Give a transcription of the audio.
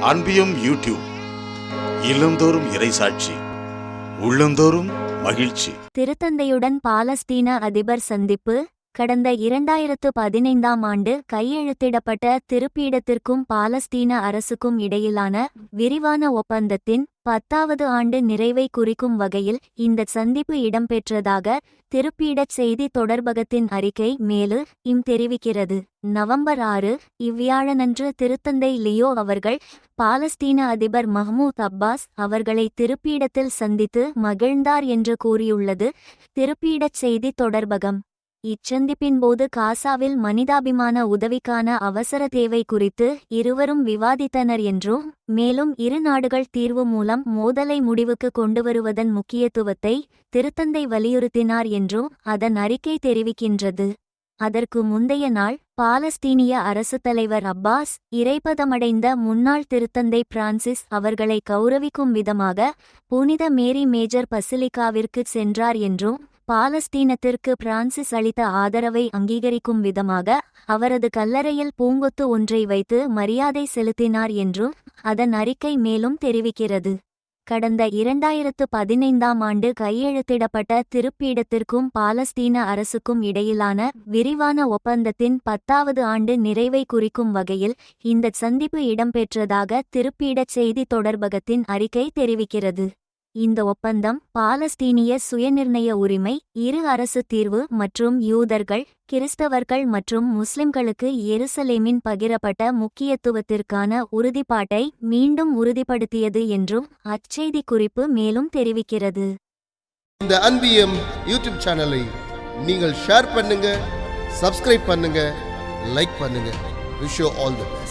அன்பியும் YouTube இல்லந்தோறும் இறைசாட்சி உள்ளந்தோறும் மகிழ்ச்சி. திருத்தந்தையுடன் பாலஸ்தீன அதிபர் சந்திப்பு. கடந்த இரண்டாயிரத்து பதினைந்தாம் ஆண்டு கையெழுத்திடப்பட்ட திருப்பீடத்திற்கும் பாலஸ்தீன அரசுக்கும் இடையிலான விரிவான ஒப்பந்தத்தின் பத்தாவது ஆண்டு நிறைவை குறிக்கும் வகையில் இந்த சந்திப்பு இடம்பெற்றதாக திருப்பீடச் செய்தி தொடர்பகத்தின் அறிக்கை மேலு இம் தெரிவிக்கிறது. நவம்பர் ஆறு இவ்வியாழனன்று திருத்தந்தை லியோ அவர்கள் பாலஸ்தீன அதிபர் மஹ்மூத் அப்பாஸ் அவர்களை திருப்பீடத்தில் சந்தித்து மகிழ்ந்தார் என்று கூறியுள்ளது. திருப்பீடச் செய்தி தொடர்பகம். இச்சந்திப்பின்போது காசாவில் மனிதாபிமான உதவிக்கான அவசர தேவை குறித்து இருவரும் விவாதித்தனர் என்றும் மேலும் இரு நாடுகள் தீர்வு மூலம் மோதலை முடிவுக்கு கொண்டுவருவதன் முக்கியத்துவத்தை திருத்தந்தை வலியுறுத்தினார் என்றும் அதன் அறிக்கை தெரிவிக்கின்றது. அதற்கு முந்தைய நாள் பாலஸ்தீனிய அரசுத் தலைவர் அப்பாஸ் இறைப்பதமடைந்த முன்னாள் திருத்தந்தை பிரான்சிஸ் அவர்களை கௌரவிக்கும் விதமாக புனித மேரி மேஜர் பசிலிகாவிற்கு சென்றார் என்றும் பாலஸ்தீனத்திற்கு பிரான்சிஸ் அளித்த ஆதரவை அங்கீகரிக்கும் விதமாக அவரது கல்லறையில் பூங்கொத்து ஒன்றை வைத்து மரியாதை செலுத்தினார் என்றும் அதன் அறிக்கை மேலும் தெரிவிக்கிறது. கடந்த இரண்டாயிரத்து பதினைந்தாம் ஆண்டு கையெழுத்திடப்பட்ட திருப்பீடத்திற்கும் பாலஸ்தீன அரசுக்கும் இடையிலான விரிவான ஒப்பந்தத்தின் பத்தாவது ஆண்டு நிறைவை குறிக்கும் வகையில் இந்த சந்திப்பு இடம்பெற்றதாக திருப்பீடச் செய்தி தொடர்பகத்தின் அறிக்கை தெரிவிக்கிறது. இந்த ஒப்பந்தம் பாலஸ்தீனிய சுயநிர்ணய உரிமை இரு அரசு தீர்வு மற்றும் யூதர்கள் கிறிஸ்தவர்கள் மற்றும் முஸ்லிம்களுக்கு எருசலேமின் பகிரப்பட்ட முக்கியத்துவத்திற்கான உறுதிப்பாட்டை மீண்டும் உறுதிப்படுத்தியது என்றும் அச்செய்தி குறிப்பு மேலும் தெரிவிக்கிறது. இந்த அன்பியம் யூடியூப் சேனலை நீங்கள் ஷேர் பண்ணுங்க சப்ஸ்கிரைப் பண்ணுங்க லைக் பண்ணுங்க. Wish all the best